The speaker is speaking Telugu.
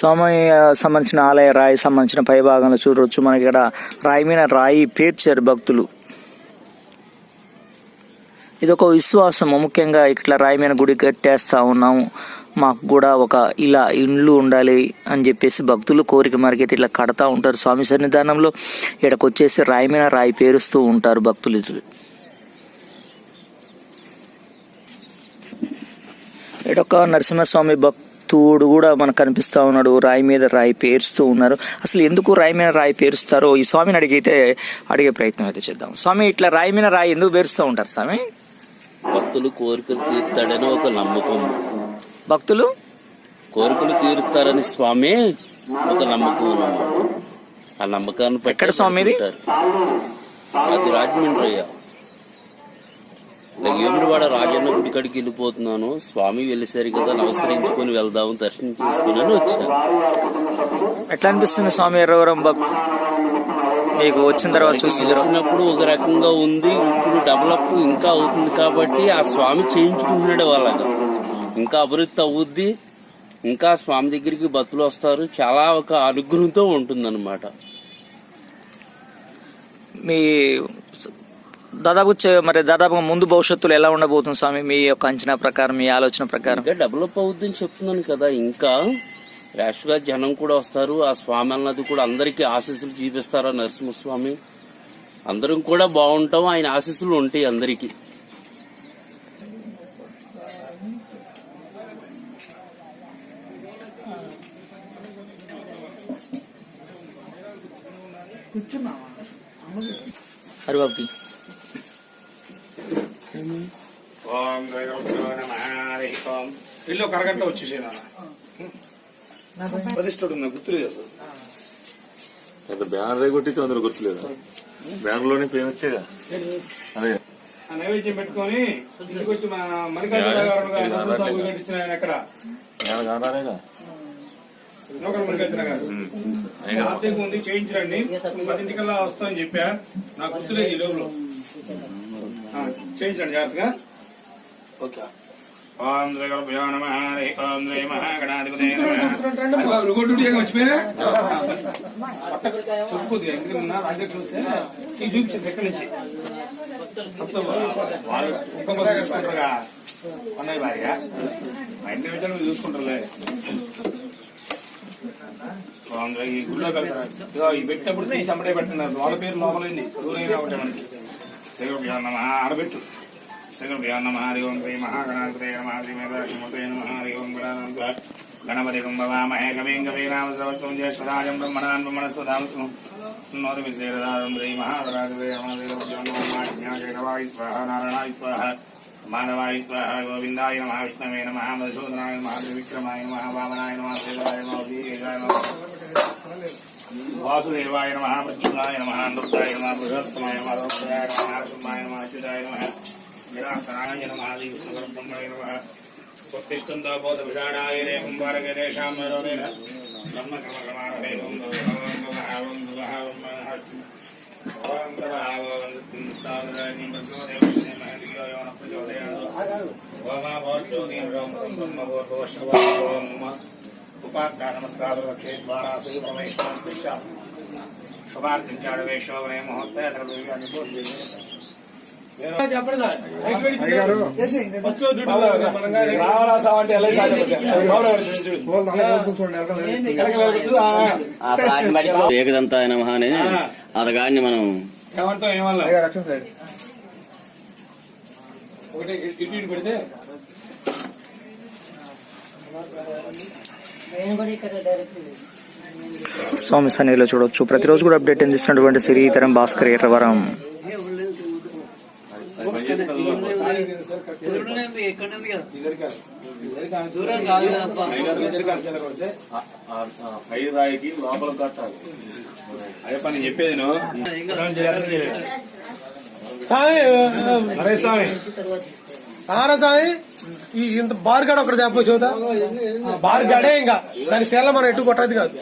స్వామి సంబంధించిన ఆలయ రాయి సంబంధించిన పై భాగంలో చూడవచ్చు మనకి ఇక్కడ రాయి మీద రాయి పేర్చారు భక్తులు. ఇది ఒక విశ్వాసము. ముఖ్యంగా ఇట్లా రాయి మీద గుడి కట్టేస్తా ఉన్నాము మాకు కూడా ఒక ఇలా ఇండ్లు ఉండాలి అని చెప్పేసి భక్తులు కోరిక మరికైతే ఇట్లా కడతా ఉంటారు. స్వామి సన్నిధానంలో ఇక్కడికి వచ్చేసి రాయి మీద రాయి పేరుస్తూ ఉంటారు భక్తులు ఇది. ఇటొక నరసింహస్వామి భక్తుడు కూడా మనకు కనిపిస్తా ఉన్నాడు రాయి మీద రాయి పేరుస్తూ ఉన్నారు. అసలు ఎందుకు రాయి మీద రాయి పేరుస్తారో ఈ స్వామిని అడిగితే అడిగే ప్రయత్నం అయితే చేద్దాం. స్వామి ఇట్లా రాయి మీద రాయి ఎందుకు పేరుస్తూ ఉంటారు స్వామి? భక్తులు కోరికలు తీర్తాడని ఒక నమ్మకం. భక్తులు? కోరికలు తీరుస్తారని స్వామి ఒక నమ్మకం. ఆ నమ్మకాన్ని ఎక్కడ స్వామి. అది రాజమండ్రి అయ్యా. వేముడివాడ రాజన్న గుడి కాడికి వెళ్ళిపోతున్నాను. స్వామి వెళ్ళేసరి కదా నమస్కరించుకొని వెళ్దాం దర్శనం చేసుకుని వచ్చాను. ఎట్లా అనిపిస్తుంది స్వామి ఎర్రవరం భక్ మీకు వచ్చిన తర్వాత చూసి చూసినప్పుడు ఒక రకంగా ఉంది ఇప్పుడు డెవలప్ ఇంకా అవుతుంది కాబట్టి ఆ స్వామి చేయించుకుంటున్నాడు వాళ్ళగా. ఇంకా అభివృద్ధి అవుద్ది ఇంకా స్వామి దగ్గరికి భక్తులు వస్తారు చాలా ఒక అనుగ్రహంతో ఉంటుందన్నమాట. మీ దాదాపు మరి దాదాపుగా ముందు భవిష్యత్తులో ఎలా ఉండబోతుంది స్వామి? మీ యొక్క అంచనా ప్రకారం మీ ఆలోచన ప్రకారం. ఇంకా డెవలప్ అవుద్దని చెప్తున్నాను కదా. ఇంకా ర్యాష్గా జనం కూడా వస్తారు. ఆ స్వామి అన్నది కూడా అందరికీ ఆశీస్సులు చూపిస్తారు నరసింహస్వామి? అందరం కూడా బాగుంటాం. ఆయన ఆశీస్సులు ఉంటాయి అందరికీ. హరిబాబుకి ఓం ఓం ఇల్లు ఒక అరగంట వచ్చేసే ప్రతిష్ఠుడు ఉన్నా గుర్తులేదు అసలు. పెద్ద బ్యానర్ కొట్టించి అందరూ గుర్తులేదు? బ్యానర్లోనే పేరు వచ్చేగా అదే. ఆ నైవేద్యం పెట్టుకొని ఇంటికి వచ్చి మన మరికాయ గారు కట్టించిన ఆయన ఎక్కడ? నౌకర్ మరికాయ గారు. ఆర్థిక ఉంది చేయించరండి. పదింటికల్లా వస్తామని చెప్పా. నాకు గుర్తులేదు ఈ ఆ, చేయించండి జాగ్రత్తగా. ఓకే. ఈ చూపించింది ఎక్కడి నుంచి. మొత్తం వాళ్ళు కుక్క మొత్తం చూసుకుంటారుగా. అన్నయ్య భార్య. మా ఇంటి విషయాలు మీరు చూసుకుంటారులే. ఈ గుళ్ళో పెడతారు ఈ పెట్టినప్పుడు తీసి అమ్మడే పెడుతున్నారు. వాళ్ళ పేరు లోపలింది. దూరైనా ఒకటే మనకి. శ్రీగురుభ్యో నమ ఆడబెట్టు. శ్రీగురుభ్యో నమ హరి ఓం శ్రీ మహాగణాధిపతే నమ శ్రీ మేధాశ్రీమతే నమ హరి ఓం గణానంద గణపతి కుంభవామహే కవీం కవీనామ సవత్వం జ్యేష్ఠరాజం బ్రహ్మణాన్ బ్రహ్మణస్వధాంసు నోరు విశేషదారం శ్రీ మహాగణాధిపతే నమ శ్రీగురుభ్యో నమ జ్ఞానవాయి స్వాహ నారాయణాయ స్వాహ మాధవాయ స్వాహ గోవిందాయ నమ విష్ణవే నమ మధుసూదనాయ నమ త్రివిక్రమాయ నమ వామనాయ నమ శ్రీరాయ నమ వీరేశాయ నమ. वासुदेवाय नमः मृत्युनाय नमः नृत्ताय नमः बृहत्तमाय नमः रोद्राय नमः नरसिंहाय नमः अच्युताय नमः निराकराय नमः श्रीकृष्णपरब्रह्मणे नमः प्रतिष्ठन्दाबोधविषाणाय रे कुम्भारके तेषां मरोदेन ब्रह्मकमकमारभे ओं नमः ओं नमः ओं नमः ओं नमः ओं नमः ओं नमः తాదరాని భగవదేవ ద్వారా శ్రీ పరమేశ్వర దుశ్శాస శుభార్థించాడవేశ్వరే ముహూర్తే ఏకదంతా ఆయన అని అతగాడిని మనం ఏమంటాం ఏమన్నా ఒకటి ఇటు పెడితే స్వామి సన్నిధిలో చూడవచ్చు ప్రతిరోజు కూడా అప్డేట్ అందిస్తున్నటువంటి శ్రీధరం భాస్కర్ ఎర్రవరం. రాయికి లోపల కట్టాలి అదే పని చెప్పేది నువ్వు అరే స్వామి స్వామి ఇంత బార్ గాడ ఒకటి చెప్పు చూద్దా? బార్ గాడే ఇంకా. దాని సేల మనం ఎటు కొట్టదు కాదు.